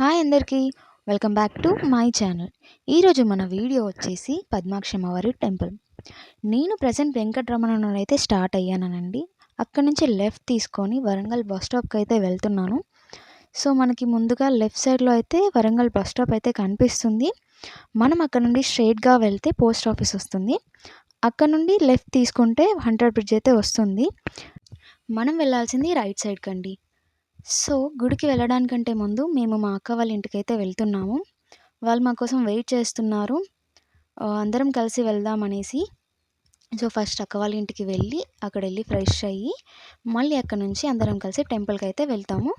Hi అందరికీ. Welcome back to my channel. ఈరోజు మన వీడియో వచ్చేసి పద్మాక్షమ్మవారి టెంపుల్. నేను ప్రజెంట్ వెంకటరమణ అయితే స్టార్ట్ అయ్యానండి అక్కడి నుంచి లెఫ్ట్ తీసుకొని వరంగల్ బస్ స్టాప్కి అయితే వెళ్తున్నాను. సో మనకి ముందుగా లెఫ్ట్ సైడ్లో అయితే వరంగల్ బస్ స్టాప్ అయితే కనిపిస్తుంది. మనం అక్కడ నుండి స్ట్రైట్గా వెళ్తే పోస్ట్ ఆఫీస్ వస్తుంది. అక్కడ నుండి లెఫ్ట్ తీసుకుంటే హండ్రెడ్ బ్రిడ్జ్ అయితే వస్తుంది. మనం వెళ్ళాల్సింది రైట్ సైడ్ కండి సో గుడికి వెళ్ళడానికంటే ముందు మేము మా అక్క వాళ్ళ ఇంటికైతే వెళ్తున్నాము. వాళ్ళు మా కోసం వెయిట్ చేస్తున్నారు. అందరం కలిసి వెళ్దాం అనేసి సో ఫస్ట్ అక్క వాళ్ళ ఇంటికి వెళ్ళి అక్కడ వెళ్ళి ఫ్రెష్ అయ్యి మళ్ళీ అక్కడ నుంచి అందరం కలిసి టెంపుల్కి అయితే వెళ్తాము.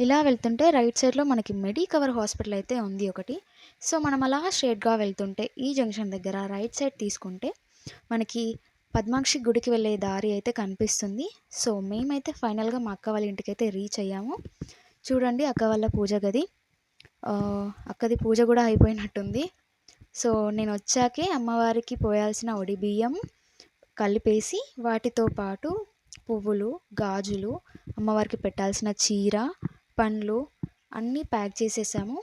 ఇలా వెళ్తుంటే రైట్ సైడ్లో మనకి మెడికవర్ హాస్పిటల్ అయితే ఉంది ఒకటి. సో మనం అలా స్ట్రేట్గా వెళ్తుంటే ఈ జంక్షన్ దగ్గర రైట్ సైడ్ తీసుకుంటే మనకి పద్మాక్షి గుడికి వెళ్ళే దారి అయితే కనిపిస్తుంది. సో మేమైతే ఫైనల్గా మా అక్క వాళ్ళ ఇంటికి అయితే రీచ్ అయ్యాము. చూడండి అక్క వాళ్ళ పూజ గది. అక్కది పూజ కూడా అయిపోయినట్టుంది. సో నేను వచ్చాకే అమ్మవారికి పోయాల్సిన ఒడి బియ్యం కలిపేసి వాటితో పాటు పువ్వులు గాజులు అమ్మవారికి పెట్టాల్సిన చీర పండ్లు అన్నీ ప్యాక్ చేసేసాము.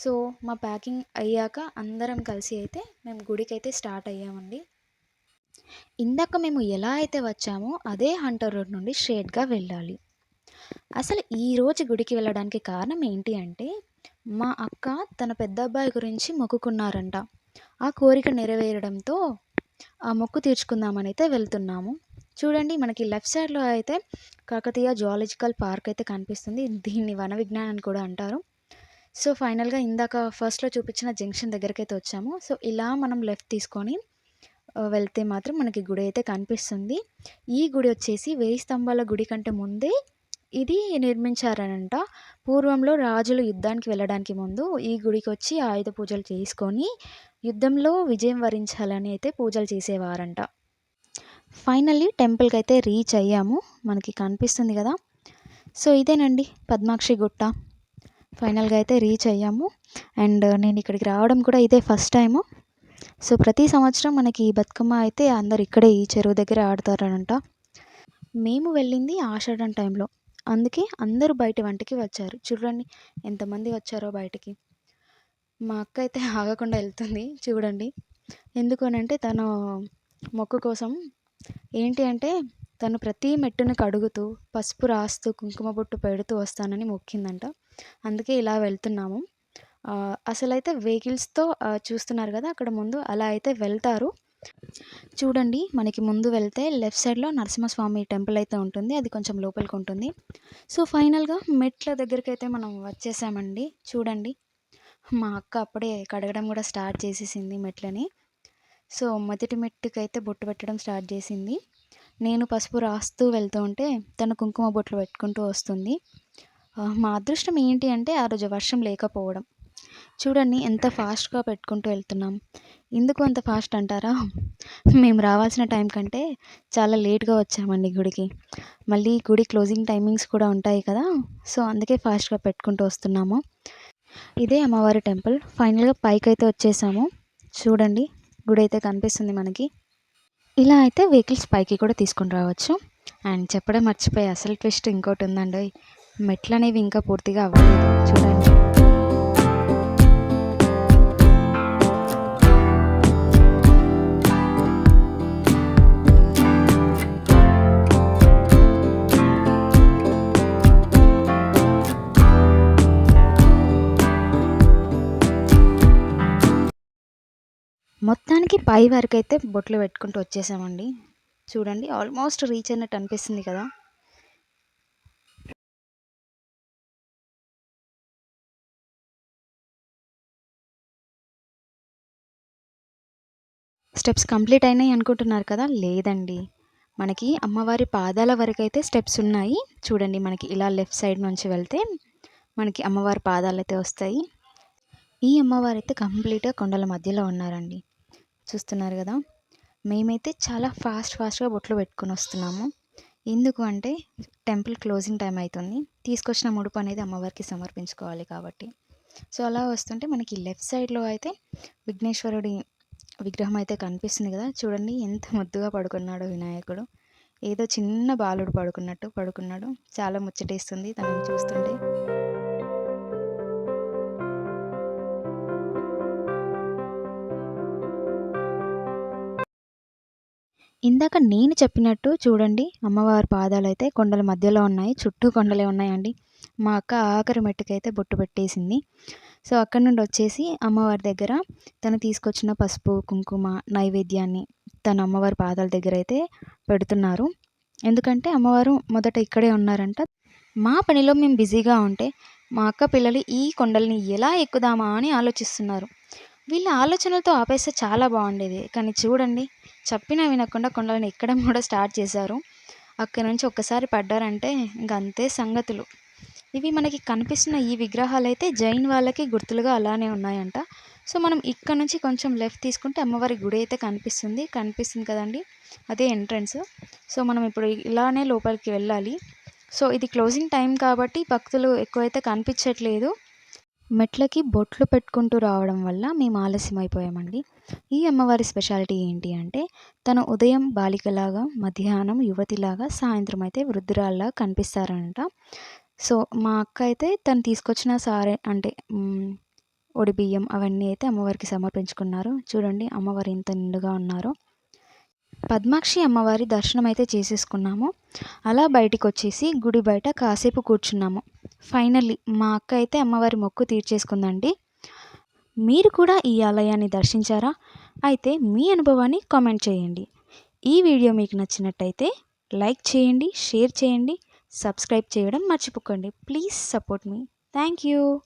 సో మా ప్యాకింగ్ అయ్యాక అందరం కలిసి అయితే మేము గుడికి అయితే స్టార్ట్ అయ్యామండి. ఇందాక మేము ఎలా అయితే వచ్చామో అదే హంటర్ రోడ్ నుండి స్ట్రేట్గా వెళ్ళాలి. అసలు ఈ రోజు గుడికి వెళ్ళడానికి కారణం ఏంటి అంటే మా అక్క తన పెద్ద అబ్బాయి గురించి మొక్కుకున్నారంట. ఆ కోరిక నెరవేరడంతో ఆ మొక్కు తీర్చుకుందామని అయితే వెళ్తున్నాము. చూడండి మనకి లెఫ్ట్ సైడ్లో అయితే కాకతీయ జువాలజికల్ పార్క్ అయితే కనిపిస్తుంది. దీన్ని వన విజ్ఞానం అని కూడా అంటారు. సో ఫైనల్గా ఇందాక ఫస్ట్లో చూపించిన జంక్షన్ దగ్గరికి అయితే వచ్చాము. సో ఇలా మనం లెఫ్ట్ తీసుకొని వెళ్తే మాత్రం మనకి గుడి అయితే కనిపిస్తుంది. ఈ గుడి వచ్చేసి వేయి స్తంభాల గుడి కంటే ముందే ఇది నిర్మించారనంట. పూర్వంలో రాజులు యుద్ధానికి వెళ్ళడానికి ముందు ఈ గుడికి వచ్చి ఆయుధ పూజలు చేసుకొని యుద్ధంలో విజయం వరించాలని అయితే పూజలు చేసేవారంట. ఫైనల్లీ టెంపుల్కి అయితే రీచ్ అయ్యాము. మనకి కనిపిస్తుంది కదా. సో ఇదేనండి పద్మాక్షి గుట్ట. ఫైనల్గా అయితే రీచ్ అయ్యాము. అండ్ నేను ఇక్కడికి రావడం కూడా ఇదే ఫస్ట్ టైము. సో ప్రతి సంవత్సరం మనకి ఈ బతుకమ్మ అయితే అందరు ఇక్కడే ఈ చెరువు దగ్గర ఆడతారనంట. మేము వెళ్ళింది ఆషాఢం టైంలో. అందుకే అందరూ బయట వంటకి వచ్చారు. చూడండి ఎంతమంది వచ్చారో బయటికి. మా అక్క అయితే ఆగకుండా వెళ్తుంది చూడండి. ఎందుకనంటే తను మొక్కు కోసం ఏంటి అంటే తను ప్రతి మెట్టును కడుగుతూ పసుపు రాస్తూ కుంకుమ బొట్టు పెడుతూ వస్తానని మొక్కిందంట. అందుకే ఇలా వెళ్తున్నాము. అసలైతే వెహికల్స్తో చూస్తున్నారు కదా అక్కడ ముందు అలా అయితే వెళ్తారు. చూడండి మనకి ముందు వెళ్తే లెఫ్ట్ సైడ్లో నరసింహస్వామి టెంపుల్ అయితే ఉంటుంది. అది కొంచెం లోపలికి ఉంటుంది. సో ఫైనల్గా మెట్ల దగ్గరికి అయితే మనం వచ్చేసామండి. చూడండి మా అక్క అప్పుడే కడగడం కూడా స్టార్ట్ చేసేసింది మెట్లని. సో మొదటి మెట్టుకి అయితే బొట్టు పెట్టడం స్టార్ట్ చేసింది. నేను పసుపు రాస్తూ వెళ్తూ ఉంటే తను కుంకుమ బొట్లు పెట్టుకుంటూ వస్తుంది. మా అదృష్టం ఏంటి అంటే ఆ రోజు వర్షం లేకపోవడం. చూడండి ఎంత ఫాస్ట్గా పెట్టుకుంటూ వెళ్తున్నాం. ఎందుకు అంత ఫాస్ట్ అంటారా? మేము రావాల్సిన టైం కంటే చాలా లేట్గా వచ్చామండి గుడికి. మళ్ళీ గుడి క్లోజింగ్ టైమింగ్స్ కూడా ఉంటాయి కదా సో అందుకే ఫాస్ట్గా పెట్టుకుంటూ వస్తున్నాము. ఇదే అమ్మవారి టెంపుల్. ఫైనల్గా పైకి అయితే వచ్చేసాము. చూడండి గుడి అయితే కనిపిస్తుంది మనకి. ఇలా అయితే వెహికల్స్ పైకి కూడా తీసుకొని రావచ్చు. అండ్ చెప్పడం మర్చిపోయి అసలు ట్విస్ట్ ఇంకోటి ఉందండి మెట్లు అనేవి ఇంకా పూర్తిగా అవ్వలేదు. చూడండి. మొత్తానికి పై వరకు అయితే బొట్లు పెట్టుకుంటూ వచ్చేసామండి. చూడండి ఆల్మోస్ట్ రీచ్ అయినట్టు అనిపిస్తుంది కదా. స్టెప్స్ కంప్లీట్ అయినాయి అనుకుంటున్నారు కదా? లేదండి. మనకి అమ్మవారి పాదాల వరకు అయితే స్టెప్స్ ఉన్నాయి. చూడండి మనకి ఇలా లెఫ్ట్ సైడ్ నుంచి వెళ్తే మనకి అమ్మవారి పాదాలు అయితే వస్తాయి. ఈ అమ్మవారు అయితే కంప్లీట్గా కొండల మధ్యలో ఉన్నారండి. చూస్తున్నారు కదా మేమైతే చాలా ఫాస్ట్ ఫాస్ట్గా బొట్లు పెట్టుకొని వస్తున్నాము. ఎందుకు అంటే టెంపుల్ క్లోజింగ్ టైం అవుతుంది తీసుకొచ్చిన ముడుపు అనేది అమ్మవారికి సమర్పించుకోవాలి కాబట్టి. సో అలా వస్తుంటే మనకి లెఫ్ట్ సైడ్లో అయితే విఘ్నేశ్వరుడి విగ్రహం అయితే కనిపిస్తుంది కదా. చూడండి ఎంత ముద్దుగా పడుకున్నాడో వినాయకుడు. ఏదో చిన్న బాలుడు పడుకున్నట్టు పడుకున్నాడు. చాలా ముచ్చటేస్తుంది తనని చూస్తుంటే. ఇందాక నేను చెప్పినట్టు చూడండి అమ్మవారి పాదాలు అయితే కొండల మధ్యలో ఉన్నాయి చుట్టూ కొండలే ఉన్నాయండి. మా అక్క ఆఖరి మెట్టుకైతే బొట్టు పెట్టేసింది. సో అక్కడ నుండి వచ్చేసి అమ్మవారి దగ్గర తను తీసుకొచ్చిన పసుపు కుంకుమ నైవేద్యాన్ని తన అమ్మవారి పాదాల దగ్గర అయితే పెడుతున్నారు. ఎందుకంటే అమ్మవారు మొదట ఇక్కడే ఉన్నారంట. మా పనిలో మేము బిజీగా ఉంటే మా అక్క పిల్లలు ఈ కొండల్ని ఎలా ఎక్కుదామా అని ఆలోచిస్తున్నారు. వీళ్ళ ఆలోచనలతో ఆపేస్తే చాలా బాగుండేది. కానీ చూడండి చెప్పినా వినకుండా కొండలను ఎక్కడం కూడా స్టార్ట్ చేశారు. అక్కడి నుంచి ఒక్కసారి పడ్డారంటే ఇంక అంతే సంగతులు. ఇవి మనకి కనిపిస్తున్న ఈ విగ్రహాలు అయితే జైన్ వాళ్ళకి గుర్తులుగా అలానే ఉన్నాయంట. సో మనం ఇక్కడ నుంచి కొంచెం లెఫ్ట్ తీసుకుంటే అమ్మవారి గుడి అయితే కనిపిస్తుంది. కనిపిస్తుంది కదండి అదే ఎంట్రన్స్. సో మనం ఇప్పుడు ఇలానే లోపలికి వెళ్ళాలి. సో ఇది క్లోజింగ్ టైం కాబట్టి భక్తులు ఎక్కువైతే కనిపించట్లేదు. మెట్లకి బొట్లు పెట్టుకుంటూ రావడం వల్ల మేము ఆలస్యం అయిపోయామండి ఈ అమ్మవారి స్పెషాలిటీ ఏంటి అంటే తను ఉదయం బాలికలాగా మధ్యాహ్నం యువతిలాగా సాయంత్రం అయితే వృద్ధురాల్లా కనిపిస్తారంట. సో మా అక్క అయితే తను తీసుకొచ్చిన సారే అంటే ఒడి బియ్యం అవన్నీ అయితే అమ్మవారికి సమర్పించుకున్నారు. చూడండి అమ్మవారు ఎంత నిండుగా ఉన్నారో. పద్మాక్షి అమ్మవారి దర్శనం అయితే చేసేసుకున్నాము. అలా బయటికి వచ్చేసి గుడి బయట కాసేపు కూర్చున్నాము. ఫైనల్లీ మా అక్క అయితే అమ్మవారి మొక్కు తీర్చేసుకుందండి. మీరు కూడా ఈ ఆలయాన్ని దర్శించారా? అయితే మీ అనుభవాన్ని కామెంట్ చేయండి. ఈ వీడియో మీకు నచ్చినట్టయితే లైక్ చేయండి షేర్ చేయండి సబ్స్క్రైబ్ చేయడం మర్చిపోకండి. Please support me. Thank you.